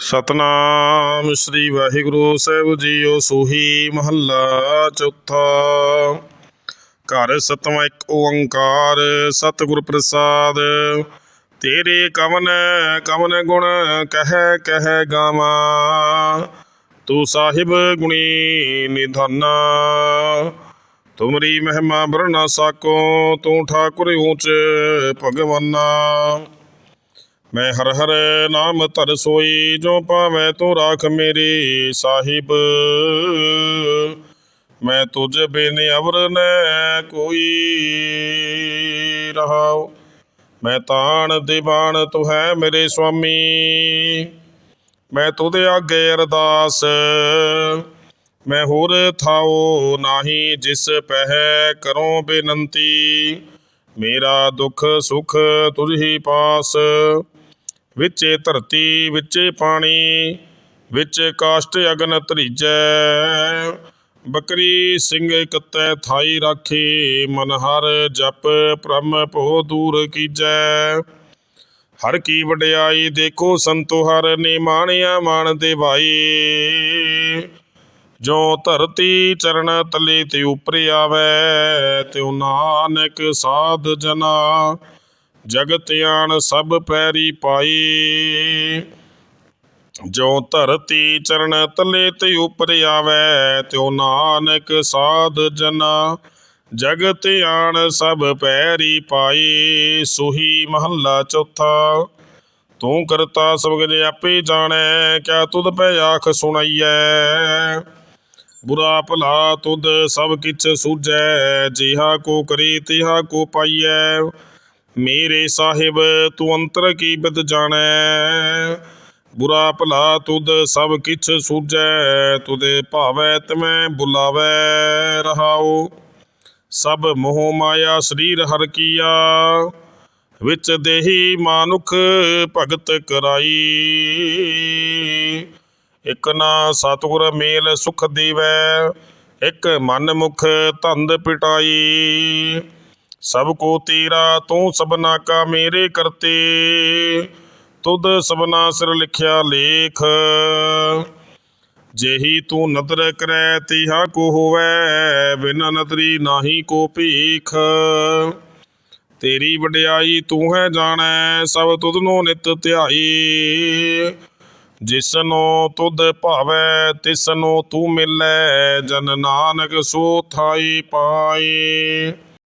ਸਤਨਾਮ ਸ੍ਰੀ ਵਾਹਿਗੁਰੂ ਸਾਹਿਬ ਜੀਓ ਸੋਹੀ ਮਹੱਲਾ ਚੌਥਾ। ਘਰ ਸਤਵਾਂ ਇੱਕ ਓੰਕਾਰ, ਸਤਿਗੁਰ ਪ੍ਰਸਾਦ। ਤੇਰੇ ਕਵਨ ਕਵਨ ਗੁਣ ਕਹਿ ਕਹਿ ਗਾਵਾਂ। ਤੂੰ ਸਾਹਿਬ ਗੁਣੀ ਨਿਧਾਨਾ। ਤੁਮਰੀ ਮਹਿਮਾ ਬਰਨਾ ਸਾਕੋ, ਤੂੰ ਠਾਕੁਰ ਊਚ ਭਗਵਾਨਾ। ਮੈਂ ਹਰ ਹਰ ਨਾਮ ਧਰ ਸੋਈ, ਜੋ ਪਾਵੈ ਤੂੰ ਰਾਖ ਮੇਰੀ ਸਾਹਿਬ। ਮੈਂ ਤੁਝ ਬਿਨ ਅਵਰ ਨੈ ਕੋਈ ਰਹਾਉ। ਮੈਂ ਤਾਣ ਦੀਵਾਨ, ਤੂੰ ਹੈ ਮੇਰੇ ਸੁਆਮੀ। ਮੈਂ ਤੁਧ ਆਗੇ ਅਰਦਾਸ। ਮੈਂ ਹੋਰ ਥਾਉ ਨਾਹੀ, ਜਿਸ ਪਹਿ ਕਰੋ ਬੇਨੰਤੀ। ਮੇਰਾ ਦੁੱਖ ਸੁਖ ਤੁਝ ਹੀ ਪਾਸ। ਵਿੱਚੇ ਧਰਤੀ, ਵਿੱਚੇ ਪਾਣੀ, ਵਿੱਚ ਕਾਸ਼ਟ ਅਗਨ ਧਰੀਜੈ। ਬੱਕਰੀ ਸਿੰਘ ਇਕੱਤੈ ਥਾਈ ਰਾਖੀ, ਮਨ ਹਰ ਜਪ ਬ੍ਰਹਮ ਭੋ ਦੂਰ ਕੀਜੈ। ਹਰ ਕੀ ਵਡਿਆਈ ਦੇਖੋ ਸੰਤੋ, ਹਰ ਨੇ ਮਾਣਿਆ ਮਾਣ ਦੇ ਭਾਈ ਜੋ ਧਰਤੀ ਚਰਨ ਤਲੇ ਤੇ ਉਪਰ ਆਵੇ, ਤਿਉ ਨਾਨਕ ਸਾਧ ਜਨਾ। ਜਗਤ ਆਣ ਸਭ ਪੈਰੀ ਪਾਈ। ਜੋ ਧਰਤੀ ਚਰਨ ਤਲੇ ਤੇ ਉਪਰ ਆਵੇ, ਤਿਉ ਨਾਨਕ ਸਾਧ ਜਨਾ। ਜਗਤ ਆਣ ਸਭ ਪੈਰੀ ਪਾਈ, ਸੁਹੀ ਮਹੱਲਾ ਚੌਥਾ। ਤੂੰ ਕਰਤਾ ਸਭ ਆਪੇ ਜਾਣੈ, ਕਿਆ ਤੁਧ ਪੈ ਆਖ ਸੁਣਾਈਐ। ਬੁਰਾ ਭਲਾ ਤੁਧ ਸਭ ਕਿਛ ਸੂਝੈ, ਜਿਹਾ ਕੋ ਕਰੀ ਤਿਹਾ ਕੋ ਪਾਈਐ। ਮੇਰੇ ਸਾਹਿਬ, ਤੂੰ ਅੰਤਰ ਕੀ ਬਿਦ ਜਾਣੈ? ਬੁਰਾ ਭਲਾ ਤੁਧ ਸਭ ਕਿਛ ਸੂਝੈ ਤੁਦੇ ਭਾਵੈ ਤਮੈ ਬੁਲਾਵੈ ਰਹਾਉ। ਸਭ ਮੋਹ ਮਾਇਆ ਸਰੀਰ ਹਰ ਕੀਆ, ਵਿੱਚ ਦੇਹੀ ਮਾਨੁਖ ਭਗਤ ਕਰਾਈ। ਇਕ ਨਾ ਸਤਿਗੁਰ ਮੇਲ ਸੁਖ ਦੇਵੈ, ਇਕ ਮਨ ਮੁਖ ਧੰਦ ਪਿਟਾਈ। ਸਭ ਕੋ ਤੇਰਾ, ਤੂੰ ਸਭਨਾ ਕਾ ਮੇਰੇ ਕਰਤੇ। ਤੁਧ ਸਭਨਾ ਸਿਰ ਲਿਖਿਆ ਲੇਖ। ਜੇਹੀ ਤੂੰ ਨਦਰ ਕਰੈ, ਤਿਹਾ ਕੋ ਹੋਵੈ, ਬਿਨ ਨਦਰੀ ਨਾਹੀ ਕੋ ਭੀਖ। ਤੇਰੀ ਵਡਿਆਈ ਤੂੰ ਹੈ ਜਾਣੈ, ਸਭ ਤੁਧ ਨੂੰ ਨਿਤ ਧਿਆਈ। ਜਿਸਨੋ ਤੁਧ ਭਾਵੈ, ਤਿਸਨੋ ਤੂੰ ਮਿਲੈ, ਜਨ ਨਾਨਕ ਸੋ ਥਾਈ ਪਾਏ